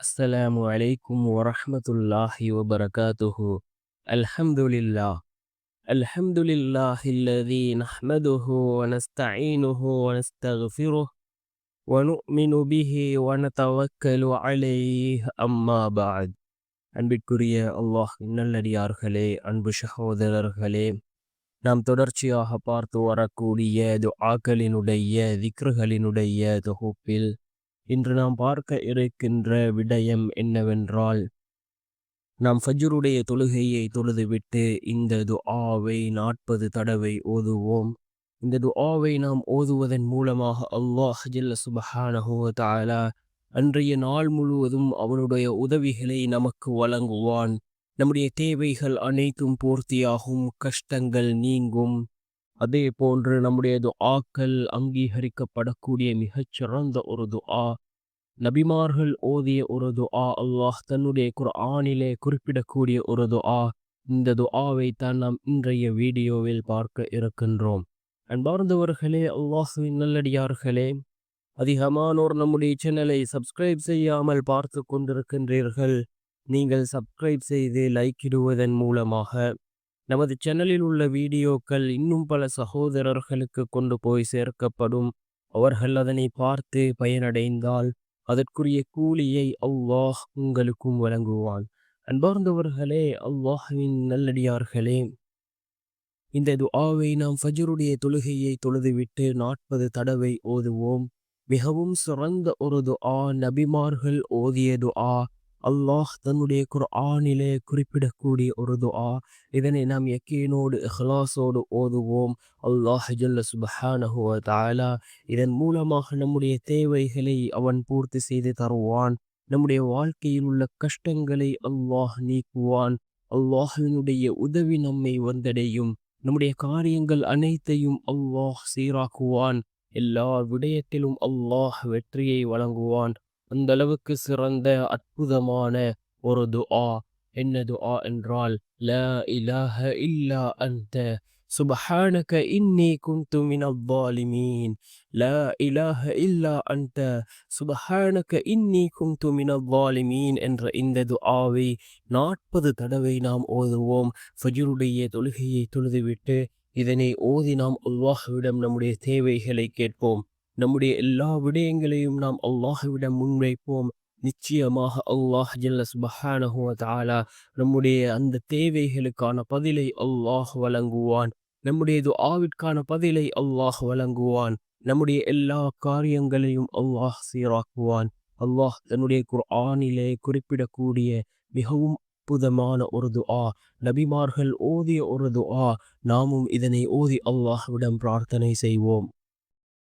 السلام عليكم ورحمة الله وبركاته الحمد لله الحمد لله الذي نحمده ونستعينه ونستغفره ونؤمن به ونتوكل عليه أما بعد அன்பிற்குரிய அல்லாஹ் நல்லடியார்களே அன்பு சகோதரர்களே நாம் தொடர்ச்சியாக பார்த்து வரக்கூடிய துஆக்களினுடைய திக்ருகளினுடைய தொகுப்பில் இன்று நாம் பார்க்க இருக்கின்ற விடயம் என்னவென்றால் நாம் ஃபஜ்ருடைய தொழுகையை தொழுதுவிட்டு இந்த துஆவை நாற்பது தடவை ஓதுவோம். இந்த துஆவை நாம் ஓதுவதன் மூலமாக அல்லாஹ் ஜில்ல சுபஹானஹு அன்றைய நாள் முழுவதும் அவனுடைய உதவிகளை நமக்கு வழங்குவான். நம்முடைய தேவைகள் அனைத்தும் பூர்த்தியாகும் கஷ்டங்கள் நீங்கும். அதே போன்று நம்முடைய துஆக்கள் அங்கீகரிக்கப்படக்கூடிய மிகச்சிறந்த ஒரு துஆ. நபிமார்கள் ஓதிய ஒரு துஆ அல்லாஹ் தன்னுடைய குர்ஆனிலே குறிப்பிடக்கூடிய ஒரு துஆ. இந்த துஆவை தான் நாம் இன்றைய வீடியோவில் பார்க்க இருக்கின்றோம். அன்பார்ந்தவர்களே அல்லாஹுவின் நல்லடியார்களே அதிகமானோர் நம்முடைய சேனலை சப்ஸ்கிரைப் செய்யாமல் பார்த்து கொண்டிருக்கின்றீர்கள். நீங்கள் சப்ஸ்கிரைப் செய்து லைக் இடுவதன் மூலமாக நமது சேனலில் உள்ள வீடியோக்கள் இன்னும் பல சகோதரர்களுக்கு கொண்டு போய் சேர்க்கப்படும். அவர்கள் அதனை பார்த்து பயனடைந்தால் அதற்குரிய கூலியை அவ்வாஹ் உங்களுக்கும் வழங்குவான். அன்பார்ந்தவர்களே அவ்வாஹின் நல்லடியார்களே இந்த துஆவை நாம் ஃபஜருடைய தொழுகையை தொழுதுவிட்டு நாற்பது தடவை ஓதுவோம். மிகவும் சிறந்த ஒரு துஆ நபிமார்கள் ஓதிய துஆ அல்லாஹ் தன்னுடைய குர்ஆனிலே குறிப்பிடக்கூடிய ஒரு துஆ. இதனை நாம் யக்கீனோடு இஹ்லாஸோடு ஓதுவோம். அல்லாஹ் ஜல்ல சுபஹானஹு வ இதன் மூலமாக நம்முடைய தேவைகளை அவன் பூர்த்தி செய்து தருவான். நம்முடைய வாழ்க்கையில் உள்ள கஷ்டங்களை அல்லாஹ் நீக்குவான். அல்லாஹினுடைய உதவி நம்மை வந்தடையும். நம்முடைய காரியங்கள் அனைத்தையும் அல்லாஹ் சீராக்குவான். எல்லா விடயத்திலும் அல்லாஹ் வெற்றியை வழங்குவான். அந்த அளவுக்கு சிறந்த அற்புதமான ஒரு துஆ என்ன துஆ என்றால் லா இலாஹ இல்லா அன்த சுபஹானக இன்னி குந்து மினல் ظالمين لا إله إلا أنت சுபஹானக இன்னி குந்து மினல் ظالمين என்ற இந்த துஆவை நாற்பது தடவை நாம் ஓதுவோம் ஃபஜ்ருடைய தொழுகையை தொழுதுவிட்டு இதனை ஓதி நாம் அல்லாஹ்விடம் நம்முடைய தேவைகளை கேட்போம் நம்முடைய எல்லா விடயங்களையும் நாம் அல்லாஹுவிடம் முன்வைப்போம். நிச்சயமாக அல்லாஹ் ஜல்லஸ் சுபஹானஹு நம்முடைய அந்த தேவைகளுக்கான பதிலை அல்லாஹ் வழங்குவான். நம்முடைய துஆவிற்கான பதிலை அல்லாஹ் வழங்குவான். நம்முடைய எல்லா காரியங்களையும் அல்லாஹ் சீராக்குவான். அல்லாஹ் தன்னுடைய குர்ஆனிலே குறிப்பிடக்கூடிய மிகவும் அற்புதமான ஒரு துஆ நபிமார்கள் ஓதிய ஒரு துஆ நாமும் இதனை ஓதி அல்லாஹ்விடம் பிரார்த்தனை செய்வோம்.